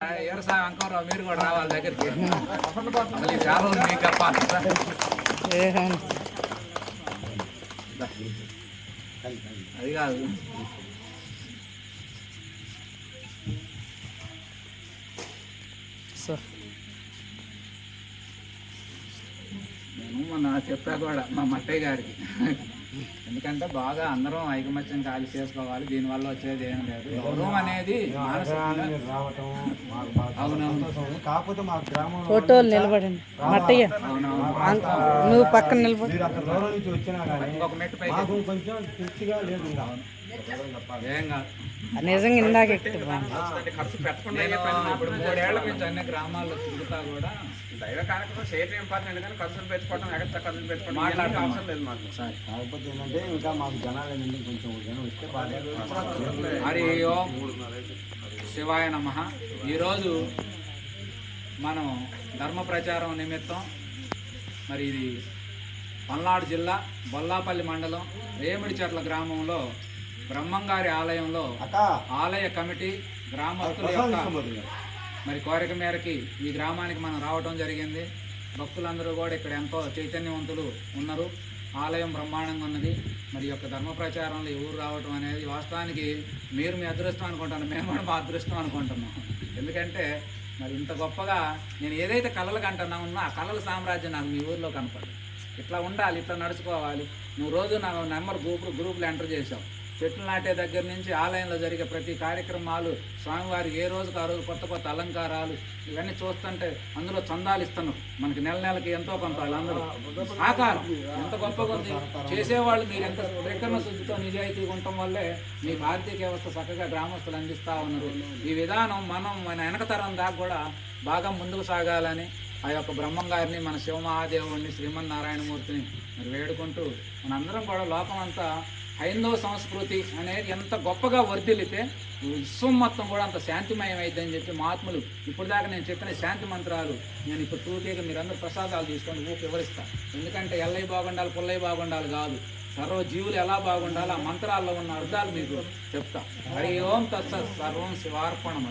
వ్యవసాయం అంకమరావు మీరు కూడా రావాలి దగ్గరికి. మళ్ళీ చాలా ఉంది మీకు చెప్పాలి అది కాదు. సో నేను మొన్న చెప్పా కూడా మా మట్టయ్య గారికి. ఎందుకంటే బాగా అందరం ఐకమత్యం ఖాళీ చేసుకోవాలి. దీనివల్ల వచ్చేది ఏం లేదు. గౌరవం అనేది అవునవును. కాకపోతే మా గ్రామంలో ఫోటోలు నిలబడండి. మట్టయ్య నువ్వు పక్కన నిలబడి. మీరు అక్కడ దూరం నుంచి వచ్చినా కానీ ఇంకొక మెట్టు కొంచెం తృప్తిగా లేదు నిజంగా ఇందాక ఎక్కువ ఖర్చు పెట్టకుండా ఇప్పుడు మూడేళ్ళ నుంచి అన్ని గ్రామాల్లో తిరుగుతా కూడా దైవ కార్యక్రమం చేయటం ఇంపార్టెంట్ కానీ ఖర్చులు పెట్టుకోవడం ఎక్కడ ఖర్చులు పెట్టుకోవడం మాట్లాడటం అవసరం లేదు మాకు. సరే. కాకపోతే ఏంటంటే ఇంకా మాకు జనాలు ఏంటంటే కొంచెం జనం వస్తే బాగా హరి ఓం శివాయ నమ. ఈరోజు మనం ధర్మ ప్రచారం నిమిత్తం మరి ఇది పల్నాడు జిల్లా బొల్లాపల్లి మండలం వేమిడిచెట్ల గ్రామంలో బ్రహ్మంగారి ఆలయంలో ఆలయ కమిటీ గ్రామస్తుల యొక్క మరి కోరిక మేరకి ఈ గ్రామానికి మనం రావడం జరిగింది. భక్తులందరూ కూడా ఇక్కడ ఎంతో చైతన్యవంతులు ఉన్నారు. ఆలయం బ్రహ్మాండంగా ఉన్నది. మరి యొక్క ధర్మ ప్రచారంలో ఈ ఊరు రావడం అనేది వాస్తవానికి మీరు మీ అదృష్టం అనుకుంటాను మేము కూడా మా అదృష్టం అనుకుంటున్నాం. ఎందుకంటే మరి ఇంత గొప్పగా నేను ఏదైతే కళలు కంటున్నా ఉన్నా ఆ కళల సామ్రాజ్యం నాకు మీ ఊర్లో కనపడదు. ఇట్లా ఉండాలి ఇట్లా నడుచుకోవాలి. నువ్వు రోజు నా నెంబర్ గ్రూప్ గ్రూప్లో ఎంటర్ చేసావు. చెట్లు నాటే దగ్గర నుంచి ఆలయంలో జరిగే ప్రతి కార్యక్రమాలు స్వామివారికి ఏ రోజుకు ఆ రోజు కొత్త కొత్త అలంకారాలు ఇవన్నీ చూస్తుంటే అందులో చందాలు ఇస్తున్నాం. మనకి నెల నెలకి ఎంతో కొంత వాళ్ళందరూ ఆకారం ఎంత గొప్పగా ఉంది. చేసేవాళ్ళు మీరు ఎంత ప్రకరణ శుద్ధితో నిజాయితీగా ఉండటం వల్లే మీ ఆర్థిక వ్యవస్థ చక్కగా గ్రామస్తులు అందిస్తూ ఉన్నారు. ఈ విధానం మనం మన వెనక తరం దాకా కూడా బాగా ముందుకు సాగాలని ఆ యొక్క బ్రహ్మం గారిని మన శివమహాదేవుడిని శ్రీమన్నారాయణమూర్తిని మరి వేడుకుంటూ మనందరం కూడా లోకం అంతా హైందవ సంస్కృతి అనేది ఎంత గొప్పగా వర్ధిల్లితే విశ్వం మొత్తం కూడా అంత శాంతిమయం అయిద్దని చెప్పి మహాత్ములు ఇప్పుడు దాకా నేను చెప్పిన శాంతి మంత్రాలు నేను ఇప్పుడు టూటీగా మీరందరూ ప్రసాదాలు తీసుకొని ఊపి వివరిస్తాను ఎందుకంటే ఎల్లయ్య బాగుండాలి పుల్లయ్య బాగుండాలి కాదు. సర్వ జీవులు ఎలా బాగుండాలి ఆ మంత్రాల్లో ఉన్న అర్థాలు మీకు చెప్తా. హరి ఓం తత్సత్ సర్వం శివార్పణం